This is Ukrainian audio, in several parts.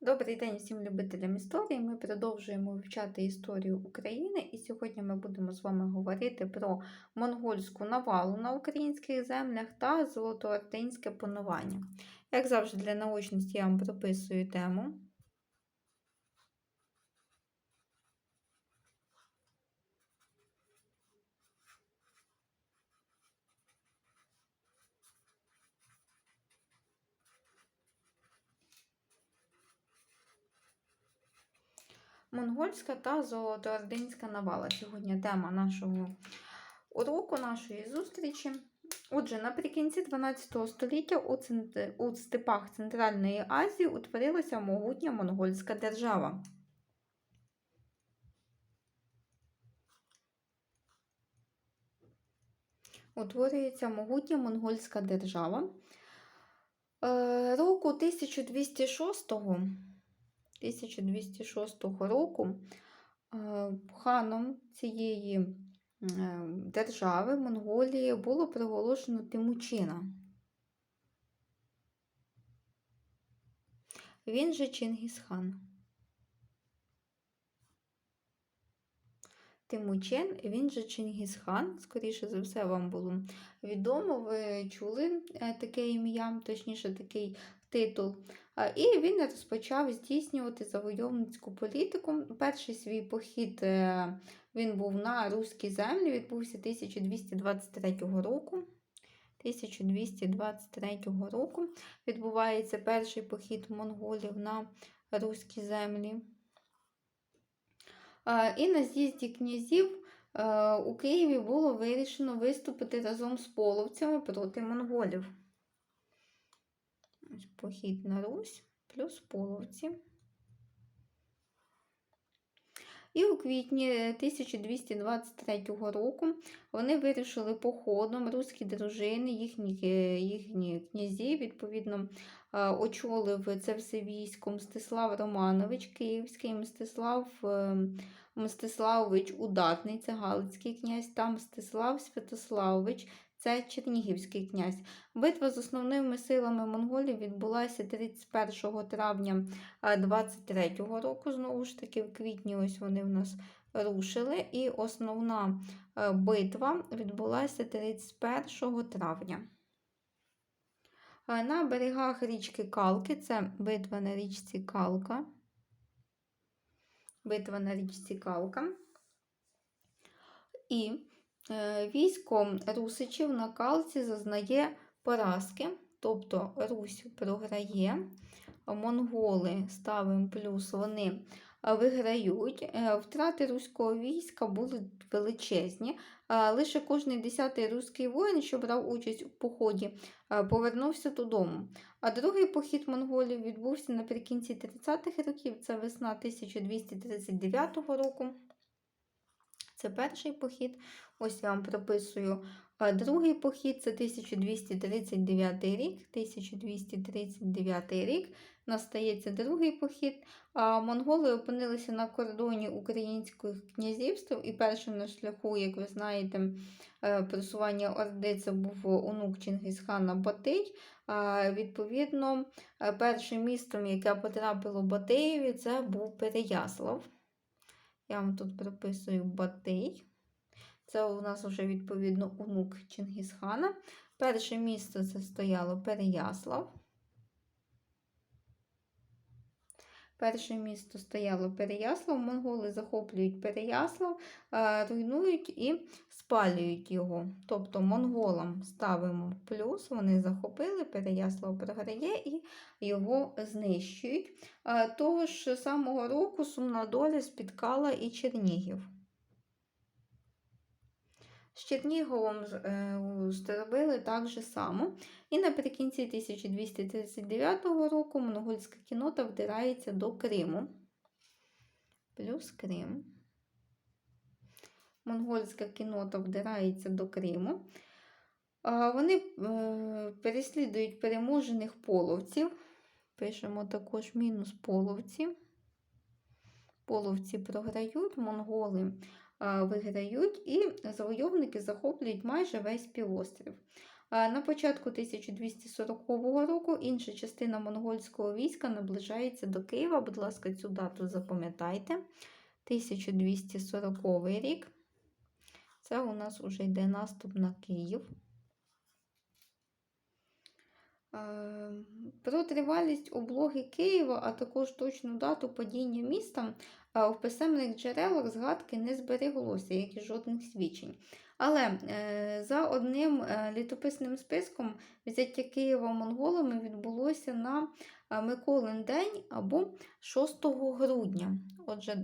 Добрий день всім любителям історії. Ми продовжуємо вивчати історію України, і сьогодні ми будемо з вами говорити про монгольську навалу на українських землях та золотоординське панування. Як завжди, для наочності я вам прописую тему. Монгольська та золотоординська навала. Сьогодні тема нашого уроку, нашої зустрічі. Отже, наприкінці 12 століття у, степах Центральної Азії утворилася могутня монгольська держава. Утворюється могутня монгольська держава. Е, року 1206 1206 року е, ханом цієї е, держави Монголії було приголошено Тимучина. Він же Чингісхан. Тимучен, він же Чингісхан, скоріше за все, вам було відомо, ви чули е, таке ім'я, точніше, такий титул. І він розпочав здійснювати завойовницьку політику. Перший свій похід е, він був на руські землі, відбувся 1223 року. 1223 року відбувається перший похід монголів на руські землі. І на з'їзді князів е, у Києві було вирішено виступити разом з половцями проти монголів. Похід на Русь плюс половці. І у квітні 1223 року вони вирішили походом руські дружини, їхні їхні князі, відповідно, очолив це все військо Мстислав Романович Київський, Мстислав ем, Мстиславович Удатний, це Галицький князь, та Мстислав Святославович це Чернігівський князь. Битва з основними силами монголів відбулася 31 травня 23 року. Знову ж таки, в квітні ось вони в нас рушили. І основна битва відбулася 31 травня. На берегах річки Калки це битва на річці Калка. Битва на річці Калка. І Е, військо Русичів на Калці зазнає поразки, тобто Русь програє, монголи ставимо плюс, вони виграють. Е, втрати руського війська були величезні. Лише кожний десятий руський воїн, що брав участь у поході, повернувся додому. А другий похід монголів відбувся наприкінці 30-х років, це весна 1239 року. Це перший похід. Ось я вам прописую другий похід це 1239 рік. 1239 рік настається другий похід. Монголи опинилися на кордоні українських князівств, і першим на шляху, як ви знаєте, е, просування Орди це був онук Чингисхана Батий. Відповідно, е, першим містом, яке потрапило Батиєві, це був Переяслав. Я вам тут прописую Батий. Це у нас вже, відповідно, онук Чингісхана. Перше місце це стояло Переяслав. Перше місто стояло Переяслав, монголи захоплюють Переяслав, руйнують і спалюють його. Тобто монголам ставимо плюс, вони захопили, Переяслав програє і його знищують. Того ж самого року сумна доля спіткала і Чернігів. З Черніговом е, зробили так же само. І наприкінці 1239 року монгольська кінота вдирається до Криму. Плюс Крим. Монгольська кінота вдирається до Криму. Вони е, переслідують переможених половців. Пишемо також мінус половці. Половці програють, монголи виграють, і завойовники захоплюють майже весь півострів. На початку 1240 року інша частина монгольського війська наближається до Києва. Будь ласка, цю дату запам'ятайте. 1240 рік. Це у нас вже йде наступ на Київ. Про тривалість облоги Києва, а також точну дату падіння міста е, в писемних джерелах згадки не збереглося, як і жодних свідчень. Але е, за одним е, літописним списком взяття Києва монголами відбулося на е, Миколин день або 6 грудня. Отже,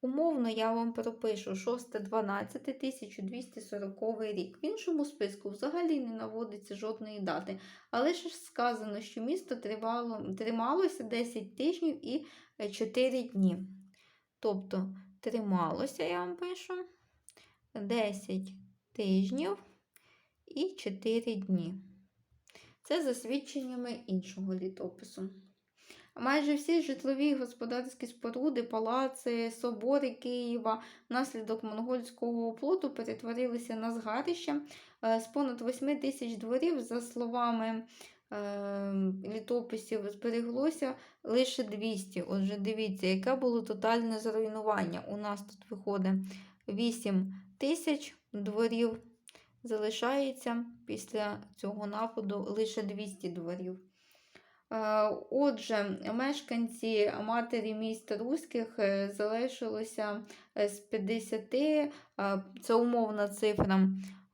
умовно я вам пропишу 6-12-1240 рік. В іншому списку взагалі не наводиться жодної дати. Але ж сказано, що місто тривало, трималося 10 тижнів і 4 дні. Тобто трималося, я вам пишу, 10 тижнів і 4 дні. Це за свідченнями іншого літопису. Майже всі житлові господарські споруди, палаци, собори Києва внаслідок монгольського оплоту перетворилися на згарище. Е, З понад 8 тисяч дворів, за словами літописів, збереглося лише 200. Отже, дивіться, яке було тотальне зруйнування. У нас тут виходить 8 тисяч дворів. Залишається після цього нападу лише 200 дворів. Е, Отже, мешканці матері міст руських е, залишилося з 50, е, це умовна цифра,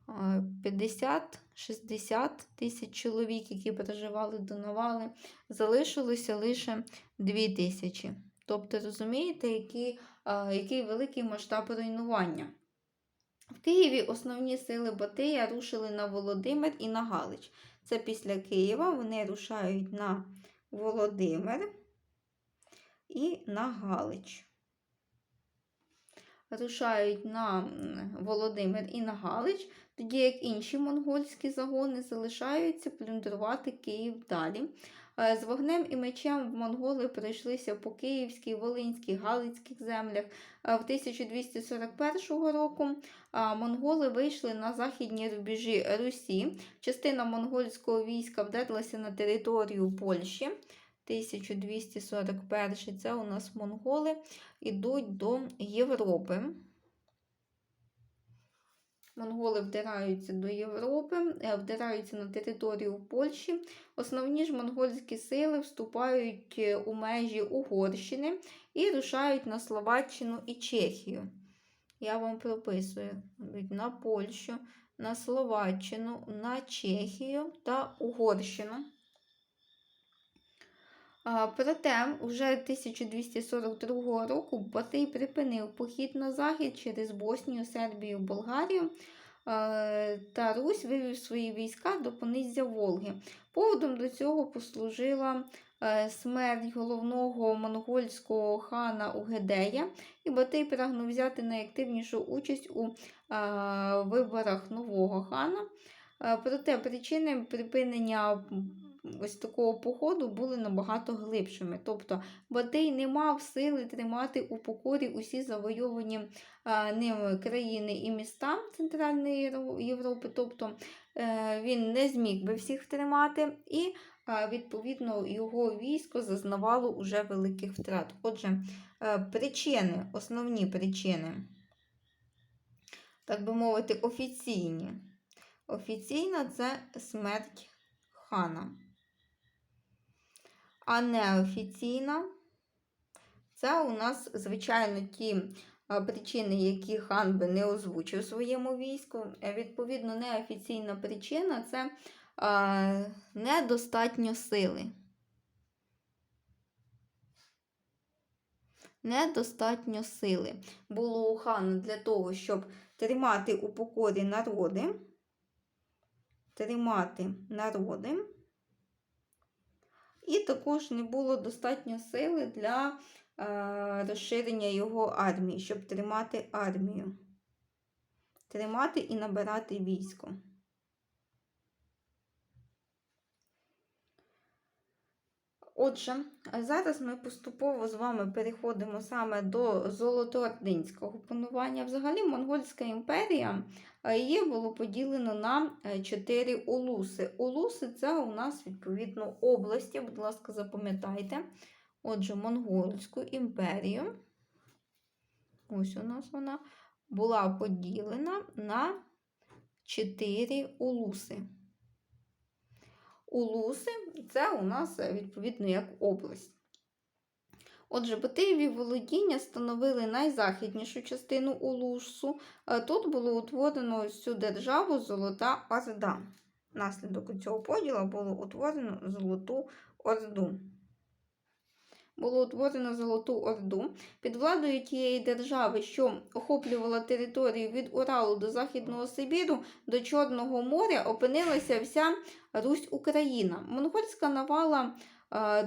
50-60 тисяч чоловік, які проживали до навали, залишилося лише 2 тисячі. Тобто, розумієте, який, е, який великий масштаб руйнування. В Києві основні сили Батия рушили на Володимир і на Галич. Це після Києва вони рушають на Володимир і на Галич. Рушають на Володимир і на Галич, тоді як інші монгольські загони залишаються плюндрувати Київ далі. Е, З вогнем і мечем монголи пройшлися по Київській, Волинській, Галицьких землях. Е, В 1241 року монголи вийшли на західні рубежі Русі. Частина монгольського війська вдерлася на територію Польщі. 1241 це у нас монголи йдуть до Європи. Монголи вдираються до Європи, е, вдираються на територію Польщі. Основні ж монгольські сили вступають е, у межі Угорщини і рушають на Словаччину і Чехію. Я вам прописую на Польщу, на Словаччину, на Чехію та Угорщину. Проте, уже 1242 року Батий припинив похід на захід через Боснію, Сербію, Болгарію е, та Русь вивів свої війська до понизя Волги. Поводом до цього послужила е, смерть головного монгольського хана Угедея, і Батий прагнув взяти найактивнішу участь у е, виборах нового хана. Проте причини припинення ось такого походу були набагато глибшими. Тобто Батий не мав сили тримати у покорі усі завойовані а, ним країни і міста Центральної Європи. Тобто е, він не зміг би всіх тримати, і відповідно його військо зазнавало уже великих втрат. Отже, е, причини, основні причини, так би мовити, офіційні. Офіційна це смерть хана. А неофіційна це у нас, звичайно, ті причини, які хан би не озвучив своєму війську. Е, Відповідно, неофіційна причина це а, недостатньо сили. Недостатньо сили було у хана для того, щоб тримати у покорі народи, тримати народи. І також не було достатньо сили для е, розширення його армії, щоб тримати армію, тримати і набирати військо. Отже, зараз ми поступово з вами переходимо саме до Золотоординського панування. Взагалі, Монгольська імперія її було поділено на е, чотири улуси. Улуси це у нас відповідно області, будь ласка, запам'ятайте. Отже, Монгольську імперію. Ось у нас вона була поділена на чотири улуси. Улуси це у нас е, відповідно як область. Отже, Батиєві володіння становили найзахіднішу частину Улусу. Е, Тут було утворено цю державу Золота Орда. Наслідок цього поділу було утворено Золоту Орду. Було утворено Золоту Орду під владою тієї держави, що охоплювала територію від Уралу до Західного Сибіру до Чорного моря, опинилася вся Русь Україна. Монгольська навала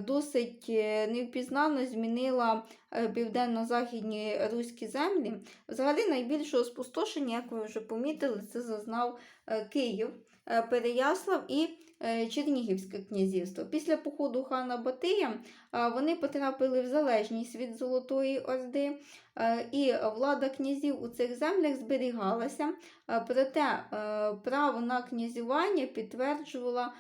досить е, невпізнано змінила е, південно-західні руські землі. Взагалі, найбільшого спустошення, як ви вже помітили, це зазнав е, Київ, е, Переяслав і е, Чернігівське князівство. Після походу хана Батия е, вони потрапили в залежність від Золотої Орди, е, і влада князів у цих землях зберігалася. Е, Проте е, право на князювання підтверджувала,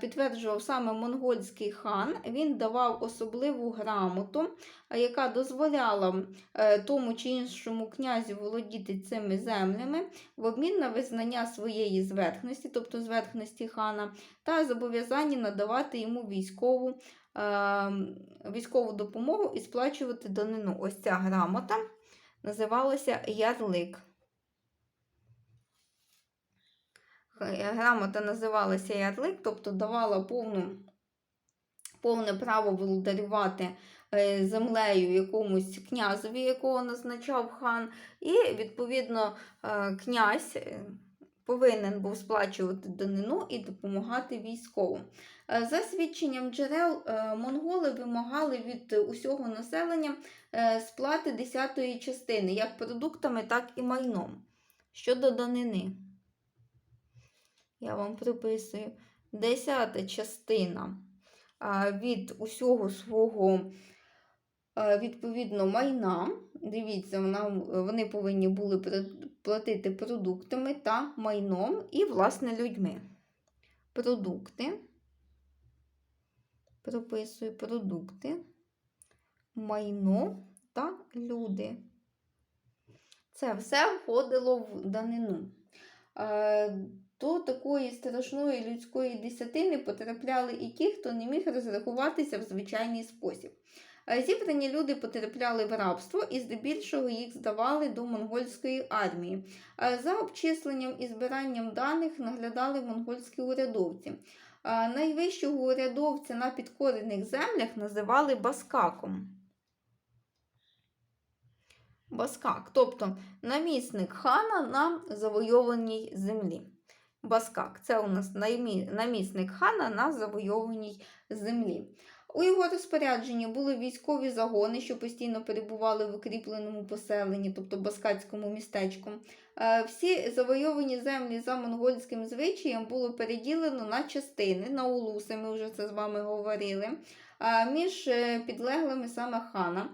підтверджував саме монгольський хан. Він давав особливу грамоту, яка дозволяла тому чи іншому князю володіти цими землями в обмін на визнання своєї зверхності, тобто зверхності хана, та зобов'язання надавати йому військову, військову допомогу і сплачувати данину. Ось ця грамота називалася ярлик. Грамота називалася ярлик, тобто давала повну, повне право володарювати е, землею якомусь князеві, якого назначав хан, і, відповідно, е, князь е, повинен був сплачувати данину і допомагати військову. Е, За свідченням джерел, е, монголи вимагали від усього населення е, сплати десятої частини, як продуктами, так і майном. Щодо данини, я вам приписую десята частина від усього свого відповідно майна. Дивіться, вона, вони повинні були платити продуктами та майном і, власне, людьми. Продукти. Прописую продукти, майно та люди. Це все входило в данину. Е, До такої страшної людської десятини потрапляли і ті, хто не міг розрахуватися в звичайний спосіб. Е, Зібрані люди потрапляли в рабство і здебільшого їх здавали до монгольської армії. Е, За обчисленням і збиранням даних наглядали монгольські урядовці. Е, Найвищого урядовця на підкорених землях називали баскаком. Баскак, тобто намісник хана на завойованій землі. Баскак це у нас намісник хана на завойованій землі. У його розпорядженні були військові загони, що постійно перебували в укріпленому поселенні, тобто баскацькому містечку. Е, Всі завойовані землі за монгольським звичаєм було переділено на частини, на улуси, ми вже це з вами говорили, е, між е, підлеглими саме хана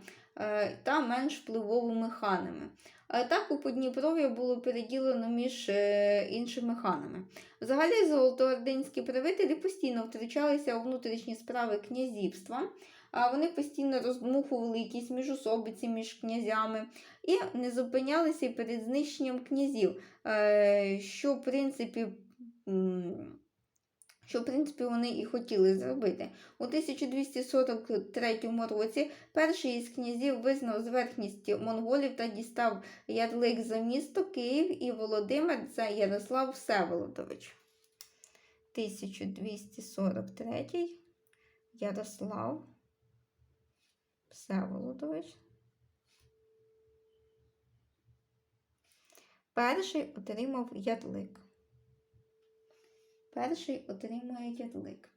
та менш впливовими ханами. Е, Так у Подніпров'я було переділено між е, іншими ханами. Взагалі, золотоординські правителі постійно втручалися у внутрішні справи князівства, вони постійно роздмухували якісь міжособиці між князями і не зупинялися перед знищенням князів, е, що, в принципі, що, в принципі, вони і хотіли зробити. У 1243 році перший із князів визнав зверхність монголів та дістав ярлик за місто Київ і Володимир це Ярослав Всеволодович. 1243 Ярослав Всеволодович. Перший отримав ярлик. Перший отримує ярлик.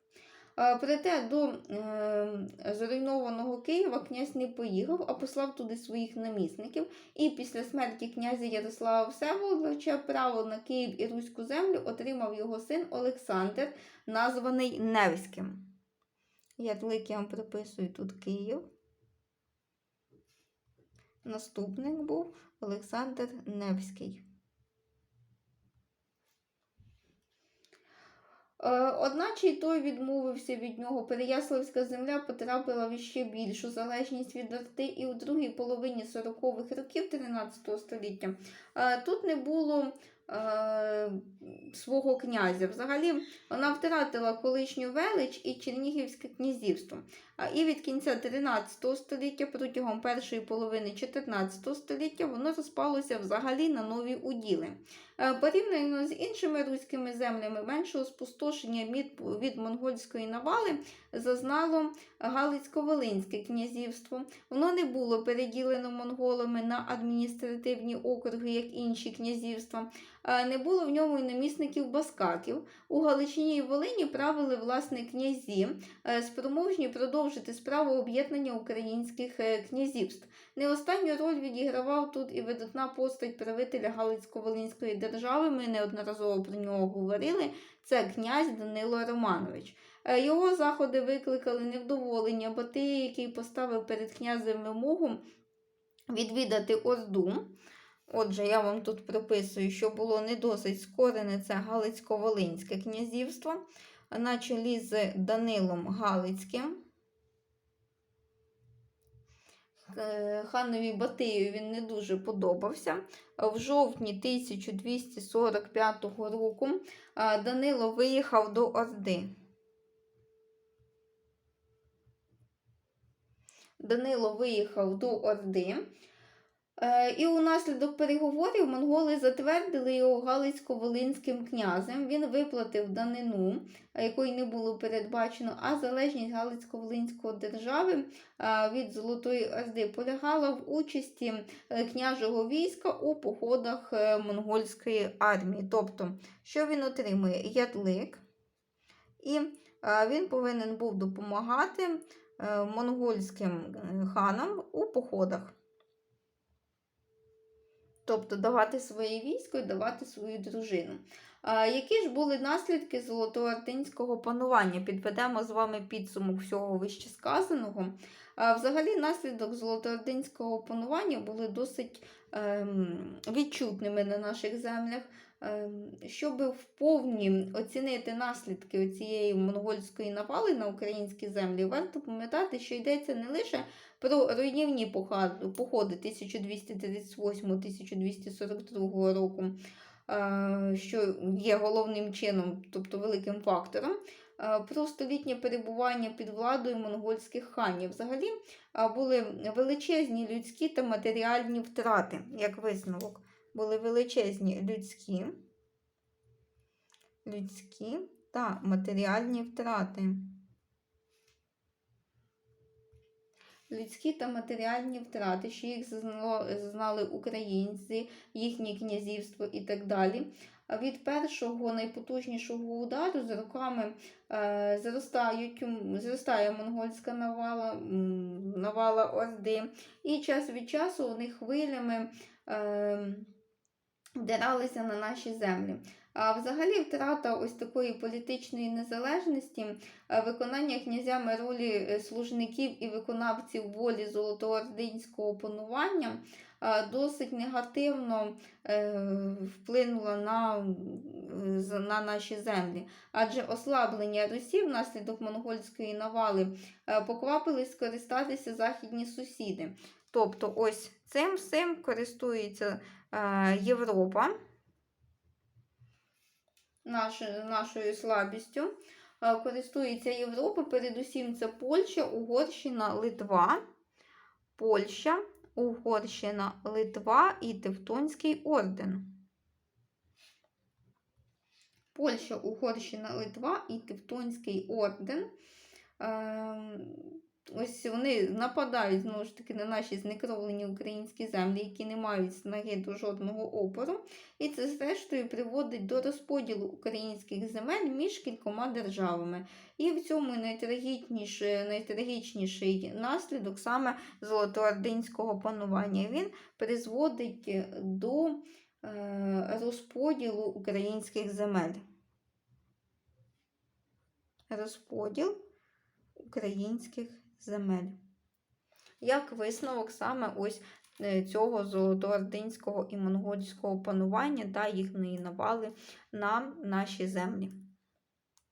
Проте до е, зруйнованого Києва князь не поїхав, а послав туди своїх намісників. І після смерті князя Ярослава Всеволодовича право на Київ і Руську землю отримав його син Олександр, названий Невським. Ярлик я вам приписую тут Київ. Наступник був Олександр Невський. Одначе й той відмовився від нього. Переяславська земля потрапила в ще більшу залежність від Орди і у другій половині 40-х років 13 століття е, тут не було е, свого князя. Взагалі вона втратила колишню велич і Чернігівське князівство. І від кінця 13 століття протягом першої половини 14 століття воно розпалося взагалі на нові уділи. Е, Порівняно з іншими руськими землями меншого спустошення від, монгольської навали зазнало Галицько-Волинське князівство. Воно не було переділено монголами на адміністративні округи, як інші князівства. Е, Не було в ньому й намісників баскаків. У Галичині і Волині правили власне князі, е, спроможні продовжити справу об'єднання українських е, князівств. Не останню роль відігравав тут і видатна постать правителя Галицько-Волинської держави. Ми неодноразово про нього говорили. Це князь Данило Романович. Е, Його заходи викликали невдоволення Батия, який поставив перед князем вимогу відвідати Орду. Отже, я вам тут приписую, що було не досить скорене це Галицько-Волинське князівство на чолі з Данилом Галицьким. Е, Ханові Батию він не дуже подобався. В жовтні 1245 року е, Данило виїхав до Орди. Данило виїхав до Орди. Е, І унаслідок переговорів монголи затвердили його Галицько-Волинським князем. Він виплатив данину, е, якої не було передбачено, а залежність Галицько-Волинської держави е, від Золотої Орди полягала в участі княжого війська у походах монгольської армії. Тобто, що він отримує? Ядлик, і він повинен був допомагати монгольським ханам у походах. Тобто давати своє військо і давати свою дружину. Які ж були наслідки золотоартинського панування? Підведемо з вами підсумок всього вище сказаного. А, взагалі, наслідок золотоординського панування були досить ем, відчутними на наших землях. Ем, щоб вповні оцінити наслідки цієї монгольської навали на українські землі, варто пам'ятати, що йдеться не лише про руйнівні походи походи 1238-1242 року, е, що є головним чином, тобто великим фактором, е, про столітнє перебування під владою монгольських ханів. Взагалі е, були величезні людські та матеріальні втрати, як висновок. Були величезні людські, людські та матеріальні втрати. Людські та матеріальні втрати, що їх зазнали українці, їхнє князівство і так далі. Від першого найпотужнішого удару з роками е, зростають, зростає монгольська навала, навала Орди, і час від часу вони хвилями е, вдиралися на наші землі. А взагалі втрата ось такої політичної незалежності, е, виконання князями ролі е, служників і виконавців волі золотоординського панування е, досить негативно вплинула на, на наші землі. Адже ослаблення Русі внаслідок монгольської навали поквапились скористатися західні сусіди. Тобто, ось цим всім користується е, Європа нашою слабістю. Е, Користується Європа, передусім це Польща, Угорщина, Литва, Польща, Угорщина, Литва і Тевтонський орден. Польща, Угорщина, Литва і Тевтонський орден. Ось вони нападають знову ж таки на наші знекровлені українські землі, які не мають снаги до жодного опору. І це зрештою приводить до розподілу українських земель між кількома державами. І в цьому найтрагічніший, найтрагічніший наслідок саме золотоординського панування. Він призводить до е, розподілу українських земель. Розподіл українських земель. Як висновок саме ось е, цього золотоординського і монгольського панування та їхньої навали на наші землі.